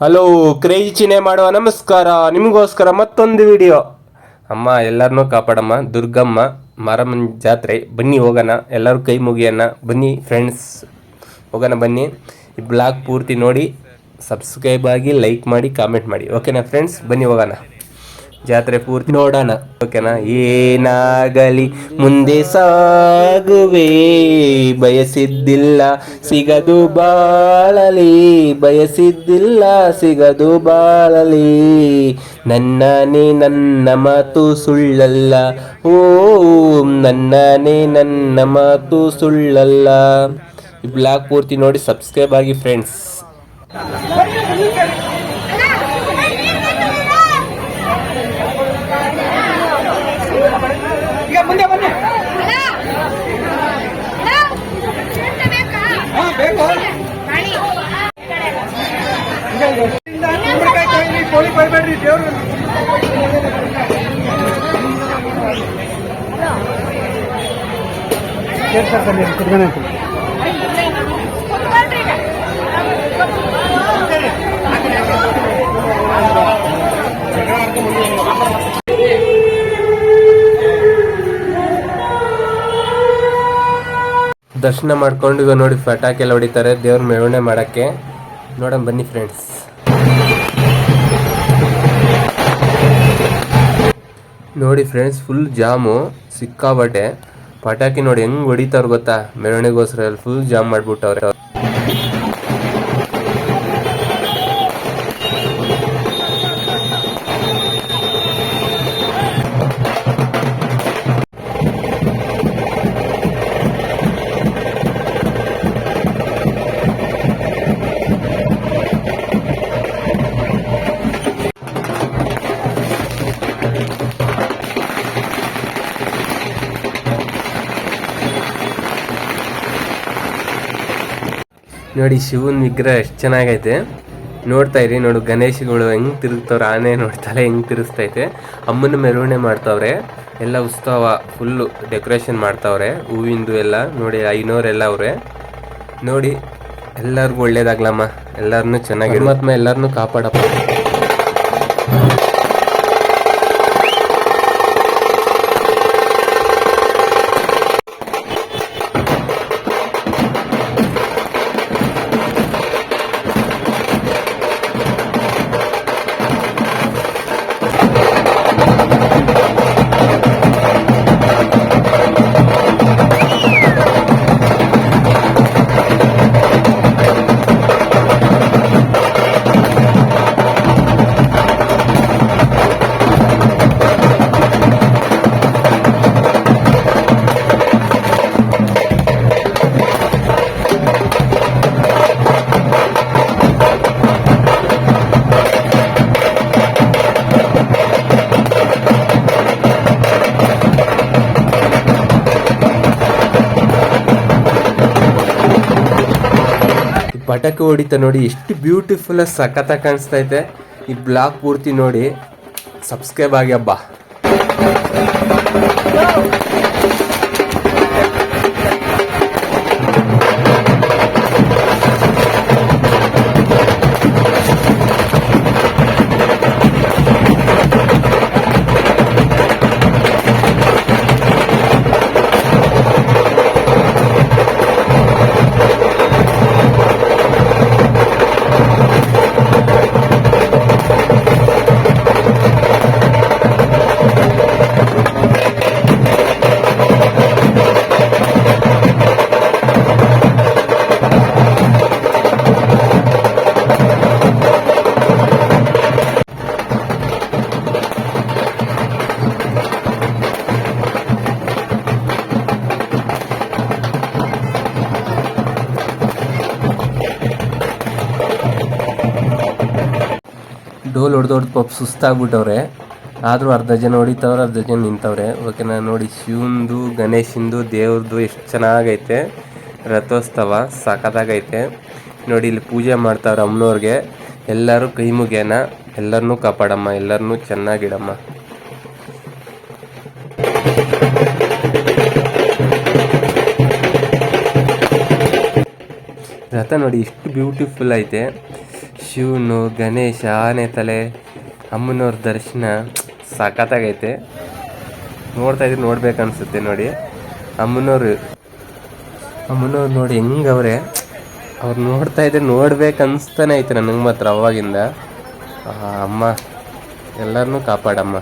Hello, crazy ಚಿನೆ ಮಾಡುವ ನಮಸ್ಕಾರ. ನಿಮಗೋಸ್ಕರ ಮತ್ತೊಂದು ವಿಡಿಯೋ. ಅಮ್ಮ ಎಲ್ಲರನ್ನೂ ಕಾಪಾಡಮ್ಮ. ದುರ್ಗಮ್ಮ, ಮಾರಮ್ಮನ ಜಾತ್ರೆ. ಬನ್ನಿ, ಹೋಗೋಣ. ಎಲ್ಲರೂ ಕೈ ಮುಗಿಯೋಣ. ಬನ್ನಿ ಫ್ರೆಂಡ್ಸ್ ಹೋಗೋಣ, ಬನ್ನಿ. ಈ ಬ್ಲಾಗ್ ಪೂರ್ತಿ ನೋಡಿ ಸಬ್ಸ್ಕ್ರೈಬ್ ಆಗಿ ಲೈಕ್ ಮಾಡಿ ಕಾಮೆಂಟ್ ಮಾಡಿ. ಓಕೆನಾ ಫ್ರೆಂಡ್ಸ್ ಬನ್ನಿ, ಹೋಗೋಣ. ಜಾತ್ರೆ ಪೂರ್ತಿ ನೋಡೋಣ. ಓಕೆನಾ ಏನಾಗಲಿ ಮುಂದೆ ಸಾಗುವೆ. ಬಯಸಿದ್ದಿಲ್ಲ ಸಿಗದು ಬಾಳಲಿ. ಬಯಸಿದ್ದಿಲ್ಲ ಸಿಗದು ಬಾಳಲಿ. ನನ್ನನೇ ನನ್ನ ಮಾತು ಸುಳ್ಳಲ್ಲ. ಓ ನನ್ನನೇ ನನ್ನ ಮಾತು ಸುಳ್ಳಲ್ಲ. ಈ ಬ್ಲಾಗ್ ಪೂರ್ತಿ ನೋಡಿ ಸಬ್ಸ್ಕ್ರೈಬ್ ಆಗಿ ಫ್ರೆಂಡ್ಸ್ ಕೋಳಿ ಬರಬೇಡ್ರಿ ದೇವ್ರು. ದರ್ಶನ ಮಾಡ್ಕೊಂಡು ಇವಾಗ ನೋಡಿ ಪಟಾಕಿ ಎಲ್ಲ ಹೊಡಿತಾರೆ. ದೇವ್ರ ಮೆರವಣೆ ಮಾಡಕ್ಕೆ. ನೋಡೋಣ ಬನ್ನಿ ಫ್ರೆಂಡ್ಸ್ ನೋಡಿ ಫ್ರೆಂಡ್ಸ್ ಫುಲ್ ಜಾಮು ಸಿಕ್ಕಾಬಟ್ಟೆ ಪಟಾಕಿ ನೋಡಿ ಹೆಂಗ್ ಹೊಡಿತಾರ ಗೊತ್ತಾ? ಮೆರವಣಿಗೋಸ್ಕರ ಫುಲ್ ಜಾಮ್ ಮಾಡ್ಬಿಟ್ಟವ್ರೆ. ನೋಡಿ, ಶಿವನ್ ವಿಗ್ರಹ ಎಷ್ಟು ಚೆನ್ನಾಗೈತೆ. ನೋಡ್ತಾ ಇರಿ, ನೋಡು, ಗಣೇಶಗಳು ಹೆಂಗ್ ತಿರುಗ್ತವ್ರೆ, ಆನೆ ನೋಡ್ತಾಳೆ, ಹೆಂಗ್ ತಿರುಗಿಸ್ತೈತೆ ಅಮ್ಮನ ಮೆರವಣೆ ಮಾಡ್ತಾವ್ರೆ, ಎಲ್ಲ ಉತ್ಸವ ಫುಲ್ಲು ಡೆಕೋರೇಷನ್ ಮಾಡ್ತಾವ್ರೆ, ಹೂವಿಂದು ಎಲ್ಲ, ನೋಡಿ, ಐನೋರೆಲ್ಲ ಅವ್ರೆ. ನೋಡಿ, ಎಲ್ಲರಿಗೂ ಒಳ್ಳೇದಾಗ್ಲಮ್ಮ ಎಲ್ಲರನ್ನೂ ಚೆನ್ನಾಗಿ ಪರಮಾತ್ಮ ಎಲ್ಲರನ್ನೂ ಕಾಪಾಡಪ್ಪ. ಪಟಾಕಿ ಹೊಡಿತ ನೋಡಿ ಎಷ್ಟು ಬ್ಯೂಟಿಫುಲ್ ಸಖತ್ತ ಕಾಣಿಸ್ತೈತೆ. ಈ ಬ್ಲಾಕ್ ಪೂರ್ತಿ ನೋಡಿ ಸಬ್ಸ್ಕ್ರೈಬ್ ಆಗಿ ಹಬ್ಬ. ಡೋಲ್ ಹೊಡೆದು ಹೊಡೆದು ಪಾಪ ಸುಸ್ತಾಗ್ಬಿಟ್ಟವ್ರೆ. ಆದರೂ ಅರ್ಧ ಜನ ಹೊಡಿತವ್ರೆ, ಅರ್ಧ ಜನ ನಿಂತವ್ರೆ. ಓಕೆನಾ ನೋಡಿ, ಶಿವಂದು, ಗಣೇಶಂದು ದೇವ್ರದ್ದು ಎಷ್ಟು ಚೆನ್ನಾಗೈತೆ. ರಥೋತ್ಸವ ಸಖತ್ತಾಗೈತೆ. ನೋಡಿ, ಇಲ್ಲಿ ಪೂಜೆ ಮಾಡ್ತಾವ್ರೆ ಅಮ್ಮನವ್ರಿಗೆ. ಎಲ್ಲರೂ ಕೈ ಮುಗಿಯೋಣ. ಎಲ್ಲರನ್ನೂ ಕಾಪಾಡಮ್ಮ, ಎಲ್ಲರನ್ನೂ ಚೆನ್ನಾಗಿಡಮ್ಮ. ರಥ ನೋಡಿ, ಎಷ್ಟು ಬ್ಯೂಟಿಫುಲ್ ಐತೆ. ಶಿವನು, ಗಣೇಶ, ಆನೆ ತಲೆ, ಅಮ್ಮನವ್ರ ದರ್ಶನ ಸಖತ್ತಾಗೈತೆ ನೋಡ್ತಾ ಇದ್ರೆ ನೋಡ್ಬೇಕು ಅನ್ಸುತ್ತೆ ನೋಡಿ. ಅಮ್ಮನವ್ರು ಅಮ್ಮನವ್ರು ನೋಡಿ ಹೆಂಗವ್ರೆ. ಅವ್ರು ನೋಡ್ತಾ ಇದ್ರೆ ನೋಡ್ಬೇಕು ಅನ್ಸ್ತಾನೆ ಐತೆ ನನಗೆ ಮಾತ್ರ ಅವಾಗಿಂದ. ಅಮ್ಮ ಎಲ್ಲರನ್ನೂ ಕಾಪಾಡಮ್ಮ.